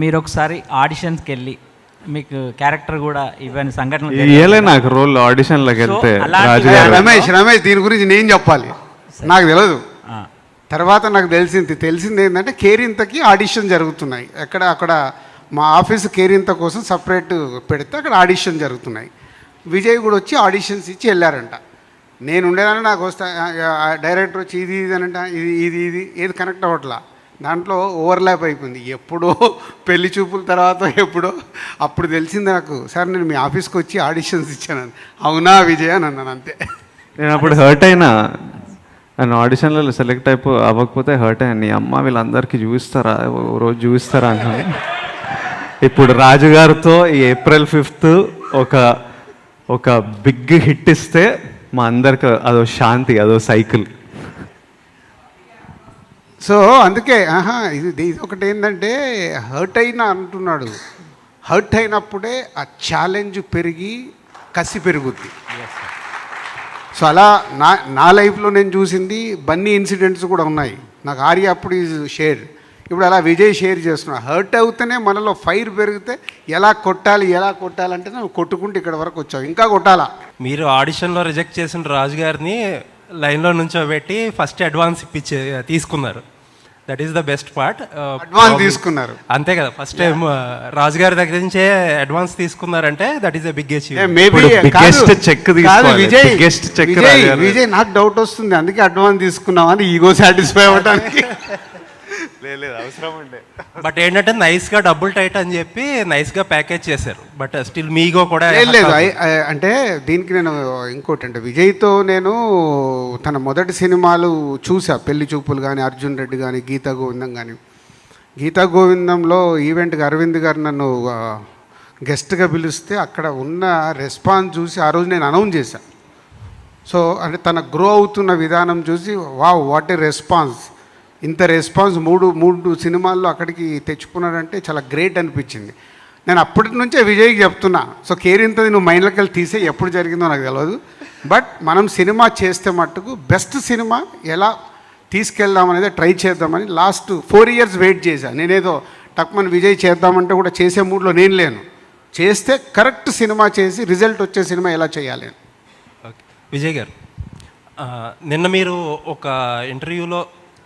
మీరు ఒకసారి ఆడిషన్స్కి వెళ్ళి మీకు క్యారెక్టర్ కూడా ఇవన్నీ సంఘటనలు నాకు రోల్ ఆడిషన్ వెళ్తే రమేష్ రమేష్ దీని గురించి నేను చెప్పాలి నాకు తెలియదు తర్వాత నాకు తెలిసింది తెలిసింది ఏంటంటే కేరింతకి ఆడిషన్ జరుగుతున్నాయి ఎక్కడ అక్కడ మా ఆఫీస్ కేరింత కోసం సపరేట్ పెడితే అక్కడ ఆడిషన్ జరుగుతున్నాయి విజయ్ కూడా వచ్చి ఆడిషన్స్ ఇచ్చి వెళ్ళారంట నేను ఉండేదాన్ని నాకు వస్తా డైరెక్టర్ వచ్చి ఇది ఇది అనంట ఇది ఇది ఇది ఏది కనెక్ట్ అవ్వట్లా దాంట్లో ఓవర్లాప్ అయిపోయింది ఎప్పుడో పెళ్లి చూపుల తర్వాత ఎప్పుడో అప్పుడు తెలిసింది నాకు సార్ నేను మీ ఆఫీస్కి వచ్చి ఆడిషన్స్ ఇచ్చాను అవునా విజయ్ అని అన్నాను అంతే నేను అప్పుడు హర్ట్ అయినా నేను ఆడిషన్లలో సెలెక్ట్ అయిపో అవ్వకపోతే హర్ట్ అయ్యాను అమ్మ వీళ్ళందరికీ చూపిస్తారా రోజు చూపిస్తారా అంటే ఇప్పుడు రాజుగారితో ఈ ఏప్రిల్ ఫిఫ్త్ ఒక ఒక బిగ్ హిట్ ఇస్తే మా అందరికి అదో శాంతి అదో సైకిల్ సో అందుకే ఆహా ఇది ఇది ఒకటి ఏంటంటే హర్ట్ అయినా అంటున్నాడు హర్ట్ అయినప్పుడే ఆ ఛాలెంజ్ పెరిగి కసి పెరుగుద్ది సో అలా నా నా లైఫ్లో నేను చూసింది బన్నీ ఇన్సిడెంట్స్ కూడా ఉన్నాయి నాకు ఆర్య అప్పుడు ఈజ్ షేర్ ఇప్పుడు అలా విజయ్ షేర్ చేస్తున్నాను హర్ట్ అవుతేనే మనలో ఫైర్ పెరిగితే ఎలా కొట్టాలి ఎలా కొట్టాలంటే నువ్వు కొట్టుకుంటే ఇక్కడ వరకు వచ్చావు ఇంకా కొట్టాలా మీరు ఆడిషన్లో రిజెక్ట్ చేసిన రాజు గారిని లైన్లో పెట్టి ఫస్ట్ అడ్వాన్స్ ఇప్పించే తీసుకున్నారు that is the best part advance తీసుకున్నారు అంతే కదా ఫస్ట్ టైం రాజు గారి దగ్గర నుంచే అడ్వాన్స్ తీసుకున్నారంటే that is big Vijay Vijay నాకు డౌట్ వస్తుంది అందుకే అడ్వాన్స్ అని ఈగో సాటిస్ఫై అవ్వడానికి లేదు అవసరం బట్ ఏంటంటే నైస్ గా డబుల్ టైట్ అని చెప్పి నైస్ గా ప్యాకేజ్ చేశారు బట్ స్టిల్ మీగో కూడా లేదు అంటే దీనికి నేను ఇంకోటి అంటే విజయ్తో నేను తన మొదటి సినిమాలు చూసా పెళ్లి చూపులు కానీ అర్జున్ రెడ్డి కానీ గీతా గోవిందం కానీ గీతా గోవిందంలో ఈవెంట్గా అరవింద్ గారు నన్ను గెస్ట్గా పిలిస్తే అక్కడ ఉన్న రెస్పాన్స్ చూసి ఆ రోజు నేను అనౌన్స్ చేశాను సో అంటే తన గ్రో అవుతున్న విధానం చూసి వా వాట్ ఏ రెస్పాన్స్ ఇంత రెస్పాన్స్ మూడు మూడు సినిమాల్లో అక్కడికి తెచ్చుకున్నాడంటే చాలా గ్రేట్ అనిపించింది నేను అప్పటి నుంచే విజయ్కి చెప్తున్నా సో కేర్ నువ్వు మైండ్లోకి వెళ్ళి తీసే ఎప్పుడు జరిగిందో నాకు తెలియదు బట్ మనం సినిమా చేస్తే మట్టుకు బెస్ట్ సినిమా ఎలా తీసుకెళ్దాం అనేది ట్రై చేద్దామని లాస్ట్ ఫోర్ ఇయర్స్ వెయిట్ చేశాను నేనేదో టక్మన్ విజయ్ చేద్దామంటే కూడా చేసే మూడ్లో నేను లేను చేస్తే కరెక్ట్ సినిమా చేసి రిజల్ట్ వచ్చే సినిమా ఎలా చేయాలి విజయ్ గారు నిన్న మీరు ఒక ఇంటర్వ్యూలో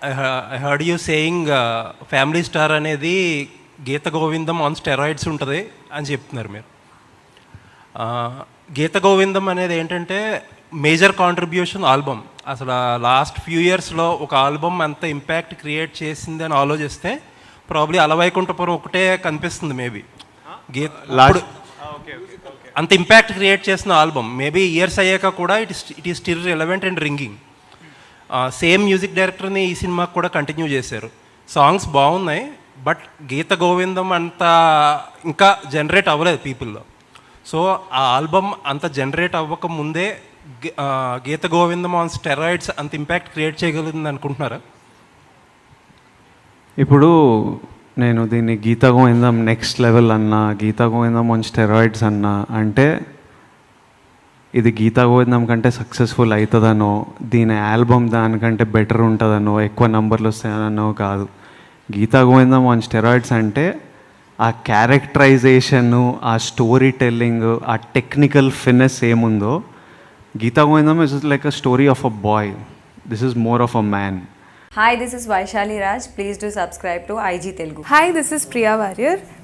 I heard you saying family star అనేది గీత గోవిందం ఆన్ స్టెరాయిడ్స్ ఉంటుంది అని చెప్తున్నారు మీరు గీత గోవిందం అనేది ఏంటంటే మేజర్ కాంట్రిబ్యూషన్ ఆల్బమ్ అసలు లాస్ట్ ఫ్యూ ఇయర్స్లో ఒక ఆల్బమ్ అంత ఇంపాక్ట్ క్రియేట్ చేసింది అని ఆలోచిస్తే ప్రాబ్లీ అలవైకుంఠపురం ఒకటే కనిపిస్తుంది మేబీ గీత అంత ఇంపాక్ట్ క్రియేట్ చేసిన ఆల్బమ్ మేబీ ఇయర్స్ అయ్యాక కూడా it it is still relevant and ringing same music డైరెక్టర్ని ఈ సినిమాకి కూడా కంటిన్యూ చేశారు సాంగ్స్ బాగున్నాయి బట్ గీత గోవిందం అంత ఇంకా జనరేట్ అవ్వలేదు పీపుల్లో సో ఆ ఆల్బమ్ అంత జనరేట్ అవ్వక ముందే గీత గోవిందం ఆన్ స్టెరాయిడ్స్ అంత ఇంపాక్ట్ క్రియేట్ చేయగలిగింది అనుకుంటున్నారా ఇప్పుడు నేను దీన్ని గీత గోవిందం నెక్స్ట్ లెవెల్ అన్నా గీత గోవిందం ఆన్ స్టెరాయిడ్స్ అన్నా అంటే ఇది గీతా గోవిందం కంటే సక్సెస్ఫుల్ అవుతుందనో దీని ఆల్బమ్ దానికంటే బెటర్ ఉంటుందనో ఎక్కువ నంబర్లు వస్తాయనో కాదు గీతా గోవిందం ఆన్ స్టెరాయిడ్స్ అంటే ఆ క్యారెక్టరైజేషను ఆ స్టోరీ టెల్లింగ్ ఆ టెక్నికల్ ఫినెస్ ఏముందో Geetha Govindam is like a story of a boy this is more of a man hi this is Vaishali Raj please do subscribe to IG Telugu hi this is Priya Warrier